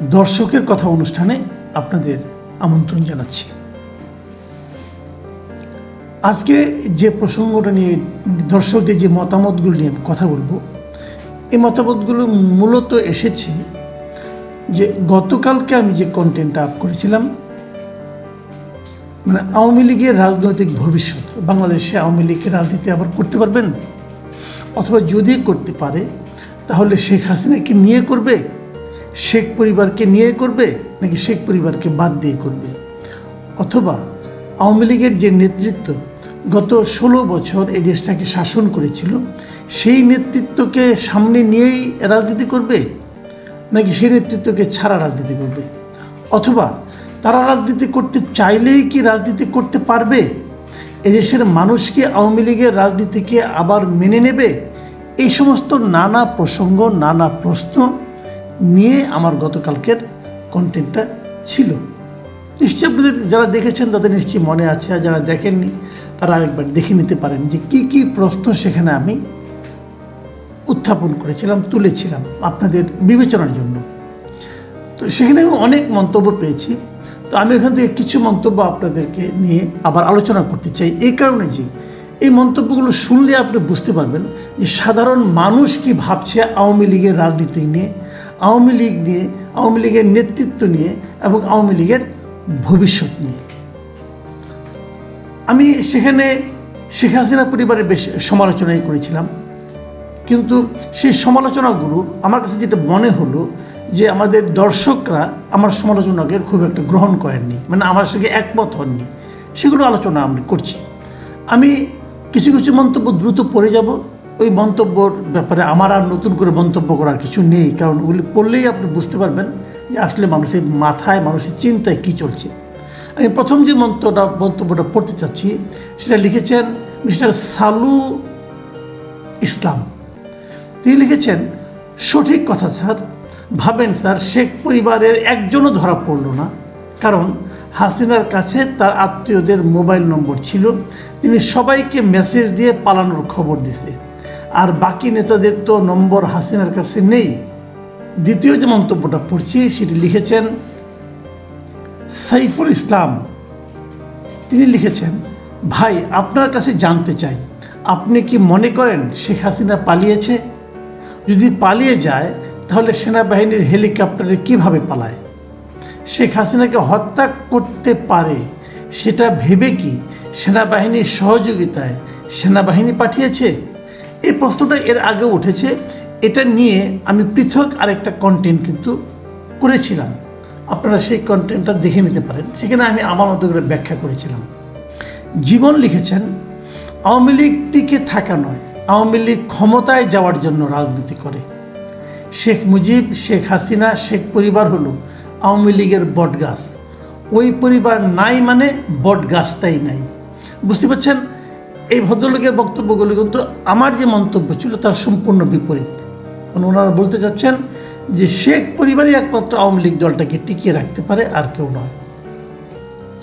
দর্শকের কথা অনুষ্ঠানে আপনাদের আমন্ত্রণ জানাচ্ছি। আজকে যে প্রসঙ্গটা নিয়ে দর্শকদের যে মতামতগুলো নিয়ে কথা বলব, এই মতামতগুলো মূলত এসেছে যে গতকালকে আমি যে কন্টেন্টটা আপ করেছিলাম মানে আওয়ামী লীগের রাজনৈতিক ভবিষ্যৎ, বাংলাদেশে আওয়ামী লীগের রাজনীতি আবার করতে পারবেন? অথবা যদি করতে পারে, তাহলে শেখ হাসিনাকে নিয়ে করবে? শেখ পরিবারকে নিয়ে করবে নাকি শেখ পরিবারকে বাদ দিয়ে করবে? অথবা আওয়ামী লীগের যে নেতৃত্ব গত ষোলো বছর এই দেশটাকে শাসন করেছিল, সেই নেতৃত্বকে সামনে নিয়েই রাজনীতি করবে? নাকি সেই নেতৃত্বকে ছাড়া রাজনীতি করবে? অথবা তারা রাজনীতি করতে চাইলেই কি রাজনীতি করতে পারবে? এদেশের মানুষ কি আওয়ামী লীগের রাজনীতিকে আবার মেনে নেবে? এই সমস্ত নানা প্রসঙ্গ, নানা প্রশ্ন নিয়ে আমার গতকালকের কন্টেন্টটা ছিল। নিশ্চয়ই আপনাদের যারা দেখেছেন, তাদের নিশ্চয়ই মনে আছে, আর যারা দেখেননি, তারা একবার দেখে নিতে পারেন যে কি কি প্রশ্ন সেখানে আমি উত্থাপন করেছিলাম, তুলেছিলাম আপনাদের বিবেচনার জন্য। তো সেখানে আমি অনেক মন্তব্য পেয়েছি। তো আমি এখান থেকে কিছু মন্তব্য আপনাদেরকে নিয়ে আবার আলোচনা করতে চাই। এই কারণে যে এই মন্তব্যগুলো শুনলে আপনি বুঝতে পারবেন যে সাধারণ মানুষ কি ভাবছে আওয়ামী লীগের রাজনীতি নিয়ে আওয়ামী লীগ নিয়ে, আওয়ামী লীগের নেতৃত্ব নিয়ে এবং আওয়ামী লীগের ভবিষ্যৎ নিয়ে। আমি সেখানে শেখ হাসিনা পরিবারের বেশ সমালোচনাই করেছিলাম। কিন্তু সেই সমালোচনাগুলো আমার কাছে যেটা মনে হলো যে আমাদের দর্শকরা আমার সমালোচনাকে খুব একটা গ্রহণ করেননি মানে আমার সঙ্গে একমত হননি। সেগুলো আলোচনা আমি করছি। আমি কিছু কিছু মন্তব্য দ্রুত পড়ে যাব। ওই মন্তব্যর ব্যাপারে আমার আর নতুন করে মন্তব্য করার কিছু নেই, কারণ ওগুলি পড়লেই আপনি বুঝতে পারবেন যে আসলে মানুষের মাথায়, মানুষের চিন্তায় কী চলছে। আমি প্রথম যে মন্তব্যটা মন্তব্যটা পড়তে চাচ্ছি, সেটা লিখেছেন মিস্টার সালু ইসলাম। তিনি লিখেছেন, সঠিক কথা স্যার, ভাবেন স্যার, শেখ পরিবারের একজনও ধরা পড়ল না। কারণ হাসিনার কাছে তার আত্মীয়দের মোবাইল নম্বর ছিল, তিনি সবাইকে মেসেজ দিয়ে পালানোর খবর দিছে। আর বাকি নেতাদের তো নম্বর হাসিনার কাছে নেই। দ্বিতীয় যে মন্তব্যটা পড়ছি, সেটি লিখেছেন সাইফুল ইসলাম। তিনি লিখেছেন, ভাই, আপনার কাছে জানতে চাই, আপনি কি মনে করেন শেখ হাসিনা পালিয়েছে? যদি পালিয়ে যায়, তাহলে সেনাবাহিনীর হেলিকপ্টারে কীভাবে পালায়? শেখ হাসিনাকে হত্যা করতে পারে, সেটা ভেবে কি সেনাবাহিনীর সহযোগিতায় সেনাবাহিনী পাঠিয়েছে? এই প্রশ্নটা এর আগে উঠেছে। এটা নিয়ে আমি পৃথক আরেকটা কন্টেন্ট কিন্তু করেছিলাম। আপনারা সেই কন্টেন্টটা দেখে নিতে পারেন। সেখানে আমি আমার মতো করে ব্যাখ্যা করেছিলাম। জীবন লিখেছেন, আওয়ামী লীগ টিকে থাকা নয়, আওয়ামী লীগ ক্ষমতায় যাওয়ার জন্য রাজনীতি করে। শেখ মুজিব, শেখ হাসিনা, শেখ পরিবার হলো আওয়ামী লীগের বটগাছ। ওই পরিবার নাই মানে বটগাছটাই নাই। বুঝতে পারছেন? এই ভদ্রলোকের বক্তব্যগুলো কিন্তু আমার যে মন্তব্য ছিল তার সম্পূর্ণ বিপরীত। মানে ওনারা বলতে চাচ্ছেন যে শেখ পরিবারই একমাত্র আওয়ামী লীগ দলটাকে টিকিয়ে রাখতে পারে আর কেউ নয়।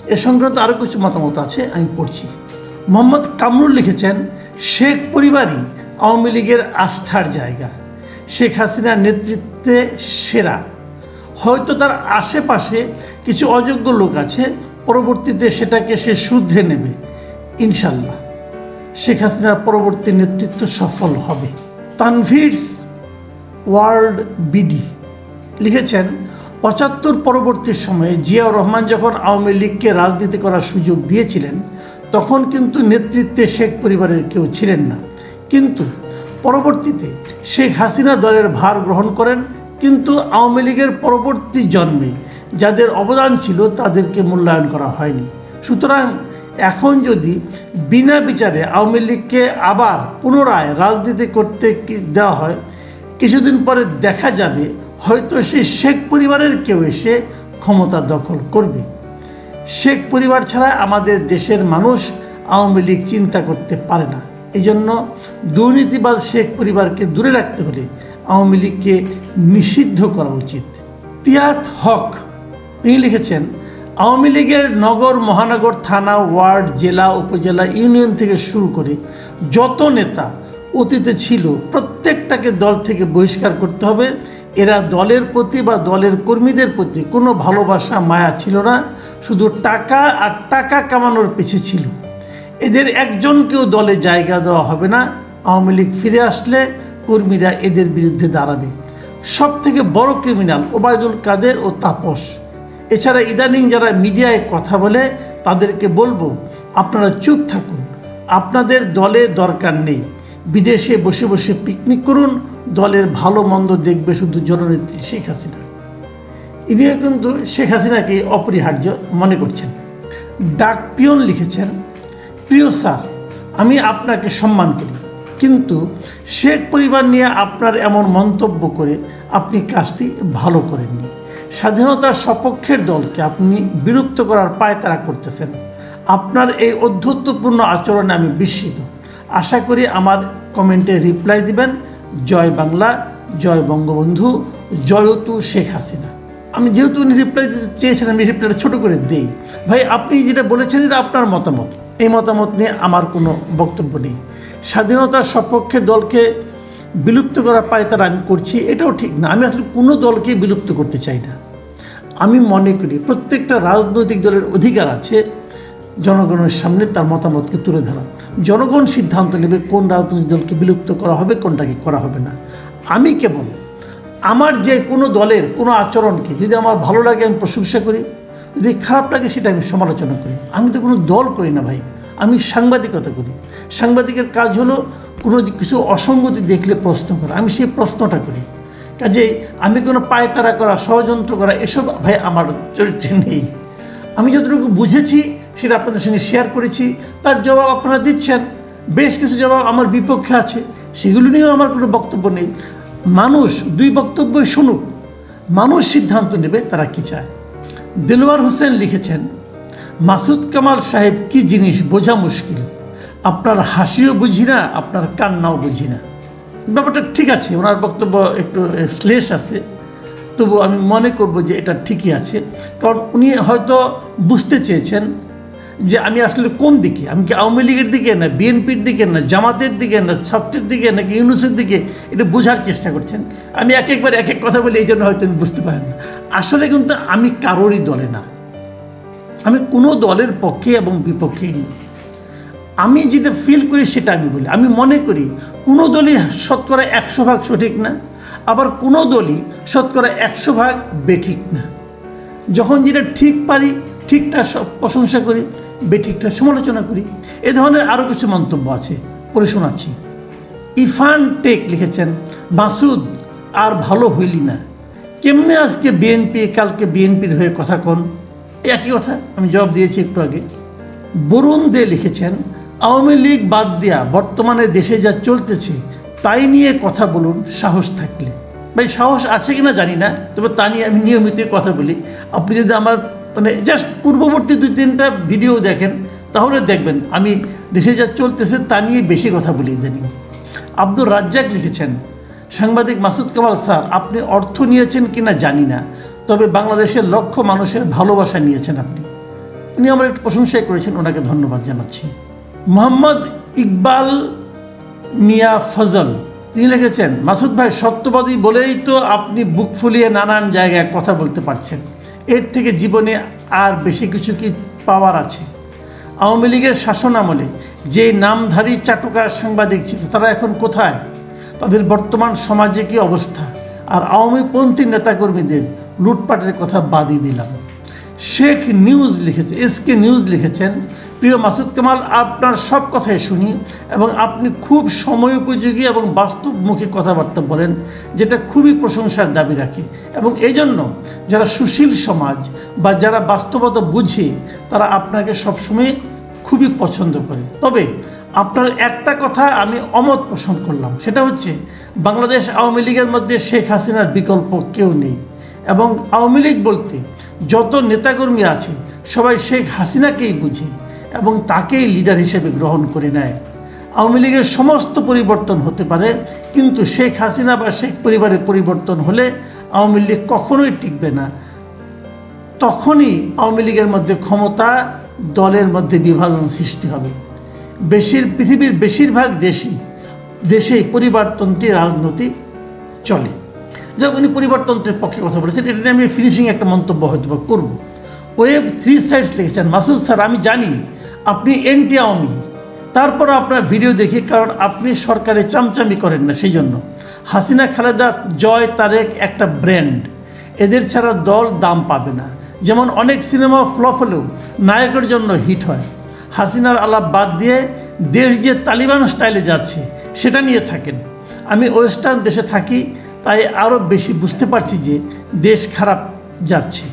এ সংক্রান্ত আরও কিছু মতামত আছে, আমি পড়ছি। মোহাম্মদ কামরুল লিখেছেন, শেখ পরিবারই আওয়ামী লীগের আস্থার জায়গা। শেখ হাসিনার নেতৃত্বে সেরা। হয়তো তার আশেপাশে কিছু অযোগ্য লোক আছে, পরবর্তীতে সেটাকে সে শুধরে নেবে, ইনশাল্লাহ। শেখ হাসিনার পরবর্তী নেতৃত্ব সফল হবে। তানভিরস ওয়ার্ল্ড বিডি লিখেছেন, পঁচাত্তর পরবর্তী সময়ে জিয়াউর রহমান যখন আওয়ামী লীগকে রাজনীতি করার সুযোগ দিয়েছিলেন, তখন কিন্তু নেতৃত্বে শেখ পরিবারের কেউ ছিলেন না। কিন্তু পরবর্তীতে শেখ হাসিনা দলের ভার গ্রহণ করেন, কিন্তু আওয়ামী লীগের পরবর্তী জন্মে যাদের অবদান ছিল তাদেরকে মূল্যায়ন করা হয়নি। সুতরাং এখন যদি বিনা বিচারে আওয়ামী লীগকে আবার পুনরায় রাজনীতি করতে দেওয়া হয়, কিছুদিন পরে দেখা যাবে হয়তো সে শেখ পরিবারের কেউ এসে ক্ষমতা দখল করবে। শেখ পরিবার ছাড়া আমাদের দেশের মানুষ আওয়ামী লীগ চিন্তা করতে পারে না। এই জন্য দুর্নীতিবাদ শেখ পরিবারকে দূরে রাখতে হলে আওয়ামী লীগকে নিষিদ্ধ করা উচিত। তিয়াত হক, তিনি লিখেছেন আওয়ামী লীগের নগর মহানগর থানা, ওয়ার্ড, জেলা, উপজেলা, ইউনিয়ন থেকে শুরু করে যত নেতা অতীতে ছিল, প্রত্যেকটাকে দল থেকে বহিষ্কার করতে হবে। এরা দলের প্রতি বা দলের কর্মীদের প্রতি কোনো ভালোবাসা, মায়া ছিল না। শুধু টাকা আর টাকা কামানোর পিছে ছিল। এদের একজনকেও দলে জায়গা দেওয়া হবে না। আওয়ামী লীগ ফিরে আসলে কর্মীরা এদের বিরুদ্ধে দাঁড়াবে। সব থেকে বড় ক্রিমিনাল ওবায়দুল কাদের ও তাপস। এছাড়া ইদানিং যারা মিডিয়ায় কথা বলে তাদেরকে বলব, আপনারা চুপ থাকুন। আপনাদের দলে দরকার নেই। বিদেশে বসে বসে পিকনিক করুন, দলের ভালো মন্দ দেখবে শুধু জননেত্রী শেখ হাসিনা। ইনিও কিন্তু শেখ হাসিনাকে অপরিহার্য মনে করছেন। ডাক পিয়ন লিখেছেন, প্রিয় স্যার, আমি আপনাকে সম্মান করি, কিন্তু শেখ পরিবার নিয়ে আপনার এমন মন্তব্য করে আপনি কাজটি ভালো করেননি। স্বাধীনতার সপক্ষের দলকে আপনি বিরক্ত করার পায়তারা করতেছেন। আপনার এই অধ্যত্বপূর্ণ আচরণে আমি বিস্মিত। আশা করি আমার কমেন্টে রিপ্লাই দিবেন, জয় বাংলা, জয় বঙ্গবন্ধু জয়তু শেখ হাসিনা। আমি যেহেতু উনি রিপ্লাই দিতে চেয়েছেন, আমি রিপ্লাইটা ছোটো করে দিই। ভাই, আপনি যেটা বলেছেন, এটা আপনার মতামত। এই মতামত নিয়ে আমার কোনো বক্তব্য নেই। স্বাধীনতার সপক্ষে দলকে বিলুপ্ত করার পায় তারা আমি করছি, এটাও ঠিক না। আমি আসলে কোনো দলকে বিলুপ্ত করতে চাই না। আমি মনে করি প্রত্যেকটা রাজনৈতিক দলের অধিকার আছে, জনগণের সামনে তার মতামতকে তুলে ধরা। জনগণ সিদ্ধান্ত নেবে কোন রাজনৈতিক দলকে বিলুপ্ত করা হবে, কোনটাকে করা হবে না। আমি কেবল আমার যে কোনো দলের কোনো আচরণকে যদি আমার ভালো লাগে আমি প্রশংসা করি, যদি খারাপ লাগে সেটা আমি সমালোচনা করি। আমি তো কোনো দল করি না ভাই, আমি সাংবাদিকতা করি। সাংবাদিকের কাজ হলো কোনো কিছু অসঙ্গতি দেখলে প্রশ্ন করা। আমি সেই প্রশ্নটা করি। কাজে আমি কোনো পায়তারা করা, ষড়যন্ত্র করা, এসব ভাই আমার চরিত্রে নেই। আমি যতটুকু বুঝেছি সেটা আপনাদের সঙ্গে শেয়ার করেছি। তার জবাব আপনারা দিচ্ছেন। বেশ কিছু জবাব আমার বিপক্ষে আছে। সেগুলো নিয়েও আমার কোনো বক্তব্য নেই। মানুষ দুই বক্তব্যই শুনুক। মানুষ সিদ্ধান্ত নেবে তারা কি চায়। দিলওয়ার হোসেন লিখেছেন, মাসুদ কামাল সাহেব কি জিনিস বোঝা মুশকিল? আপনার হাসিও বুঝি না, আপনার কান্নাও বুঝি না। ব্যাপারটা ঠিক আছে, ওনার বক্তব্য একটু শ্লেষ আছে। তবু আমি মনে করব যে এটা ঠিকই আছে। কারণ উনি হয়তো বুঝতে চেয়েছেন যে আমি আসলে কোন দিকে, আমি কি আওয়ামী লীগের দিকে না বিএনপির দিকে না জামাতের দিকে না ছাত্রের দিকে নাকি ইউনুসের দিকে? এটা বোঝার চেষ্টা করছেন। আমি এক একবার এক এক কথা বলে, এই জন্য হয়তো উনি বুঝতে পারেন না। আসলে কিন্তু আমি কারোরই দলে না। আমি কোনো দলের পক্ষে এবং বিপক্ষেই নেই আমি যেটা ফিল করি সেটা আমি বলি। আমি মনে করি, কোনো দলই শতকরা একশো ভাগ সঠিক না, আবার কোনো দলই শতকরা একশো ভাগ বেঠিক না। যখন যেটা ঠিক পারি, ঠিকটা সব প্রশংসা করি, বেঠিকটা সমালোচনা করি, এ ধরনের আরও কিছু মন্তব্য আছে, পড়ে শোনাচ্ছি। ইফান টেক লিখেছেন, মাসুদ, আর ভালো হইলি না। কেমনে আজকে বিএনপি কালকে বিএনপির হয়ে কথা কন? একই কথা, আমি জবাব দিয়েছি একটু আগে। বরুণ দে লিখেছেন আওয়ামী লীগ বাদ দেয়া বর্তমানে দেশে যা চলতেছে, তাই নিয়ে কথা বলুন, সাহস থাকলে। ভাই, সাহস আছে কিনা জানি না, তবে তা নিয়ে আমি নিয়মিত কথা বলি। আপনি যদি আমার মানে জাস্ট পূর্ববর্তী দুই, তিনটা ভিডিও দেখেন, তাহলে দেখবেন আমি দেশে যা চলতেছে, তা নিয়ে বেশি কথা বলি ইদানিং। আব্দুর রাজ্জাক লিখেছেন, সাংবাদিক মাসুদ কামাল স্যার, আপনি অর্থ নিয়েছেন কিনা জানি না, তবে বাংলাদেশের লক্ষ মানুষের ভালোবাসা নিয়েছেন আপনি। উনি আমার একটু প্রশংসাই করেছেন, ওনাকে ধন্যবাদ জানাচ্ছি। মোহাম্মদ ইকবাল মিয়া ফজল, তিনি লিখেছেন, মাসুদ ভাই, সত্যবাদী বলেই তো আপনি বুক ফুলিয়ে নানান জায়গায় কথা বলতে পারছেন। এর থেকে জীবনে আর বেশি কিছু কি পাওয়ার আছে? আওয়ামী লীগের শাসন আমলে যে নামধারী চাটুকার সাংবাদিক ছিল, তারা এখন কোথায়? তাদের বর্তমান সমাজে কি অবস্থা? আর আওয়ামীপন্থী নেতাকর্মীদের লুটপাটের কথা বাদই দিলাম। শেখ নিউজ লিখেছে এসকে নিউজ লিখেছেন প্রিয় মাসুদ কামাল, আপনার সব কথাই শুনি এবং আপনি খুব সময় উপযোগী এবং বাস্তবমুখী কথাবার্তা বলেন, যেটা খুবই প্রশংসার দাবি রাখে। এবং এই জন্য যারা সুশীল সমাজ বা যারা বাস্তবতা বুঝে, তারা আপনাকে সবসময় খুবই পছন্দ করে। তবে আপনার একটা কথা আমি অমত পোষণ করলাম, সেটা হচ্ছে বাংলাদেশ আওয়ামী লীগের মধ্যে শেখ হাসিনার বিকল্প কেউ নেই। এবং আওয়ামী লীগ বলতে যত নেতাকর্মী আছে, সবাই শেখ হাসিনাকেই বুঝে। এবং তাকেই লিডার হিসেবে গ্রহণ করে নেয়। আওয়ামী লীগের সমস্ত পরিবর্তন হতে পারে, কিন্তু শেখ হাসিনা বা শেখ পরিবারের পরিবর্তন হলে আওয়ামী লীগ কখনোই টিকবে না। তখনই আওয়ামী লীগের মধ্যে ক্ষমতা, দলের মধ্যে বিভাজন সৃষ্টি হবে। বেশির, পৃথিবীর বেশিরভাগ দেশই, দেশেই পরিবারতন্ত্রী রাজনীতি চলে। যখন উনি পরিবারতন্ত্রের পক্ষে কথা বলেছেন। এটা নিয়ে আমি ফিনিশিং একটা মন্তব্য হয়তো করব। ওয়েব থ্রি সাইডস লিখেছেন, মাসুদ স্যার, আমি জানি আপনি এনটি আওয়ামী। তারপর আপনার ভিডিও দেখি, কারণ আপনি সরকারে চামচামি করেন না সেই জন্য হাসিনা, খালেদা, জয়, তারেক একটা ব্র্যান্ড। এদের ছাড়া দল দাম পাবে না। যেমন অনেক সিনেমা ফ্লপ হলেও নায়কের জন্য হিট হয়। হাসিনার আলাপ বাদ দিয়ে দেশ যে তালিবান স্টাইলে যাচ্ছে, সেটা নিয়ে থাকেন। আমি ওয়েস্টার্ন দেশে থাকি, তাই আরও বেশি বুঝতে পারছি যে দেশ খারাপ যাচ্ছে।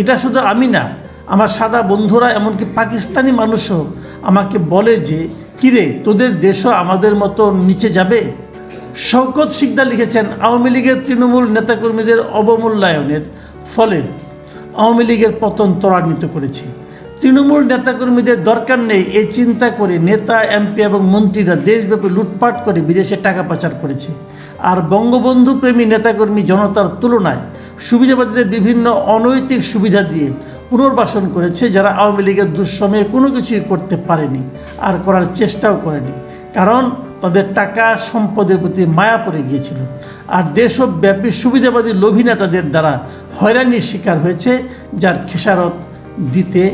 এটা শুধু আমি না আমার সাদা বন্ধুরা, এমনকি পাকিস্তানি মানুষও আমাকে বলে যে, কিরে, তোদের দেশও আমাদের মতো নিচে যাবে? শওকত সিকদার লিখেছেন, আওয়ামী লীগের তৃণমূল নেতাকর্মীদের অবমূল্যায়নের ফলে আওয়ামী লীগের পতন ত্বরান্বিত করেছে। তৃণমূল নেতাকর্মীদের দরকার নেই এই চিন্তা করে নেতা, এমপি এবং মন্ত্রীরা দেশব্যাপী লুটপাট করে বিদেশে টাকা পাচার করেছে। আর বঙ্গবন্ধু প্রেমী নেতাকর্মী জনতার তুলনায় সুবিধাবাদীদের বিভিন্ন অনৈতিক সুবিধা দিয়ে পুনর্বাসন করেছে যারা আওয়ামী লীগের দুঃসময়ে কোনো কিছুই করতে পারেনি আর করার চেষ্টাও করেনি। কারণ তাদের টাকা, সম্পদের প্রতি মায়া পড়ে গিয়েছিল। আর দেশব্যাপী সুবিধাবাদী লোভী নেতাদের দ্বারা হয়রানির শিকার হয়েছে, যার খেসারত দিতে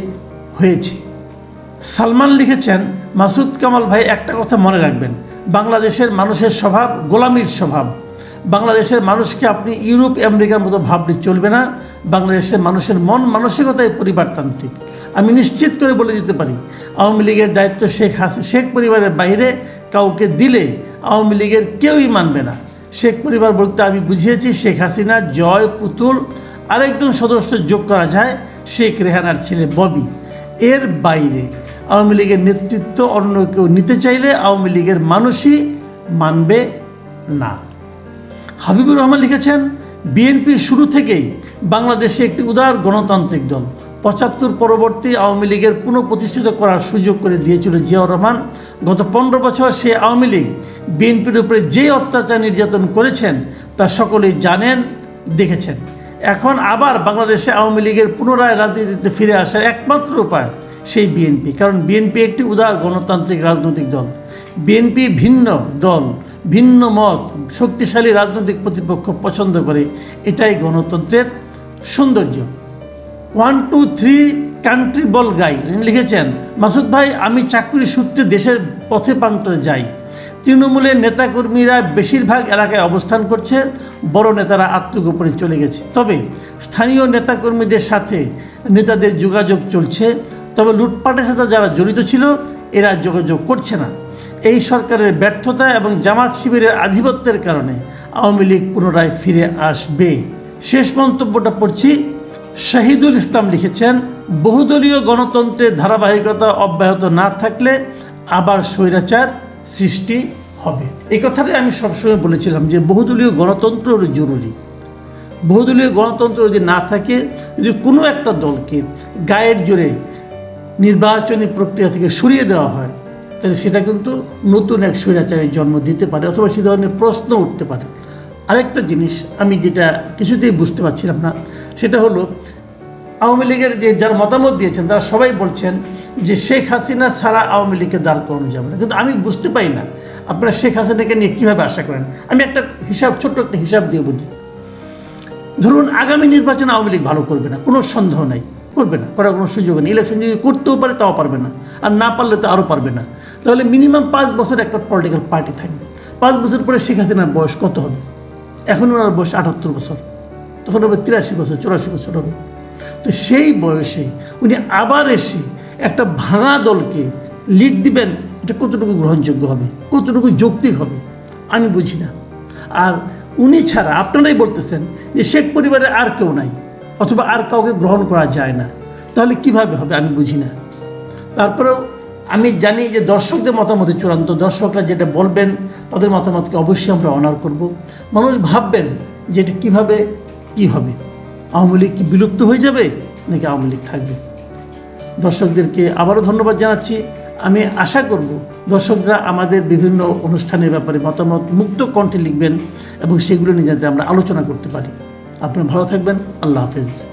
হয়েছে। সালমান লিখেছেন, মাসুদ কামাল ভাই, একটা কথা মনে রাখবেন। বাংলাদেশের মানুষের স্বভাব গোলামির স্বভাব। বাংলাদেশের মানুষকে আপনি ইউরোপ, আমেরিকার মতো ভাবলে চলবে না। বাংলাদেশের মানুষের মন মানসিকতাই পরিবারতান্ত্রিক। আমি নিশ্চিত করে বলে দিতে পারি, আওয়ামী লীগের দায়িত্ব শেখ হাসি, শেখ পরিবারের বাইরে কাউকে দিলে আওয়ামী লীগের কেউই মানবে না। শেখ পরিবার বলতে আমি বুঝিয়েছি, শেখ হাসিনা, জয়, পুতুল, আরেকজন সদস্য যোগ করা যায়, শেখ রেহানার ছেলে ববি। এর বাইরে আওয়ামী লীগের নেতৃত্ব অন্য কেউ নিতে চাইলে আওয়ামী লীগের মানুষই মানবে না। হাবিবুর রহমান লিখেছেন বিএনপি শুরু থেকেই বাংলাদেশে একটি উদার গণতান্ত্রিক দল। পঁচাত্তর পরবর্তী আওয়ামী লীগের পুনঃপ্রতিষ্ঠিত করার সুযোগ করে দিয়েছিল জিয়াউর রহমান। গত পনেরো বছর সে আওয়ামী লীগ বিএনপির উপরে যে অত্যাচার নির্যাতন করেছেন, তা সকলেই জানেন, দেখেছেন। এখন আবার বাংলাদেশে আওয়ামী লীগের পুনরায় রাজনীতিতে ফিরে আসার একমাত্র উপায় সেই বিএনপি। কারণ বিএনপি একটি উদার গণতান্ত্রিক রাজনৈতিক দল। বিএনপি ভিন্ন দল, ভিন্ন মত, শক্তিশালী রাজনৈতিক প্রতিপক্ষ পছন্দ করে, এটাই গণতন্ত্রের সৌন্দর্য। One two three country ball guy লিখেছেন, মাসুদ ভাই, আমি চাকরি সূত্রে দেশের পথে প্রান্তরে যাই। তৃণমূলের নেতাকর্মীরা বেশিরভাগ এলাকায় অবস্থান করছে, বড় নেতারা আত্মগোপনে চলে গেছে। তবে স্থানীয় নেতাকর্মীদের সাথে নেতাদের যোগাযোগ চলছে, তবে লুটপাটের সাথে যারা জড়িত ছিল, এরা যোগাযোগ করছে না। এই সরকারের ব্যর্থতা এবং জামাত শিবিরের আধিপত্যের কারণে আওয়ামী লীগ পুনরায় ফিরে আসবে। শেষ মন্তব্যটা পড়ছি। শাহিদুল ইসলাম লিখেছেন, বহুদলীয় গণতন্ত্রের ধারাবাহিকতা অব্যাহত না থাকলে আবার স্বৈরাচার সৃষ্টি হবে। এই কথাটাই আমি সবসময় বলেছিলাম যে বহুদলীয় গণতন্ত্র হলো জরুরি। বহুদলীয় গণতন্ত্র যদি না থাকে, যদি কোনো একটা দলকে গায়ের জোরে নির্বাচনী প্রক্রিয়া থেকে সরিয়ে দেওয়া হয়, তাহলে সেটা কিন্তু নতুন এক স্বৈরাচারের জন্ম দিতে পারে অথবা সে ধরনের প্রশ্ন উঠতে পারে। আরেকটা জিনিস আমি যেটা কিছুতেই বুঝতে পারছিলাম না, সেটা হলো আওয়ামী লীগের যে যারা মতামত দিয়েছেন, তারা সবাই বলছেন যে শেখ হাসিনা ছাড়া আওয়ামী লীগকে দাঁড় করানো যাবে না। কিন্তু আমি বুঝতে পাই না আপনারা শেখ হাসিনাকে নিয়ে কীভাবে আশা করেন। আমি একটা হিসাব, ছোট্ট একটা হিসাব দিয়ে বলি ধরুন আগামী নির্বাচনে আওয়ামী লীগ ভালো করবে না, কোনো সন্দেহ নাই, করবে না, করার কোনো সুযোগ নেই। ইলেকশন যদি করতেও পারে, তাও পারবে না। আর না পারলে তো আরও পারবে না। তাহলে মিনিমাম পাঁচ বছর একটা পলিটিক্যাল পার্টি থাকবে। পাঁচ বছর পরে শেখ হাসিনার বয়স কত হবে? এখন ওনার বয়স আটাত্তর বছর। তখন হবে তিরাশি বছর, চুরাশি বছর হবে। তো সেই বয়সে উনি আবার এসে একটা ভাঙা দলকে লিড দিবেন, এটা কতটুকু গ্রহণযোগ্য হবে? কতটুকু যৌক্তিক হবে? আমি বুঝি না। আর উনি ছাড়া আপনারাই বলতেছেন যে শেখ পরিবারে আর কেউ নাই, অথবা আর কাউকে গ্রহণ করা যায় না। তাহলে কীভাবে হবে আমি বুঝি না। তারপরেও আমি জানি যে দর্শকদের মতামত চূড়ান্ত। দর্শকরা যেটা বলবেন, তাদের মতামতকে অবশ্যই আমরা অনার করব। মানুষ ভাববেন যে এটা কীভাবে কী হবে? আওয়ামী লীগ কি বিলুপ্ত হয়ে যাবে নাকি আওয়ামী লীগ থাকবে? দর্শকদেরকে আবারও ধন্যবাদ জানাচ্ছি। আমি আশা করব দর্শকরা আমাদের বিভিন্ন অনুষ্ঠানের ব্যাপারে মতামত মুক্ত কণ্ঠে লিখবেন এবং সেগুলো নিয়ে যাতে আমরা আলোচনা করতে পারি। আপনারা ভালো থাকবেন। আল্লাহ হাফেজ।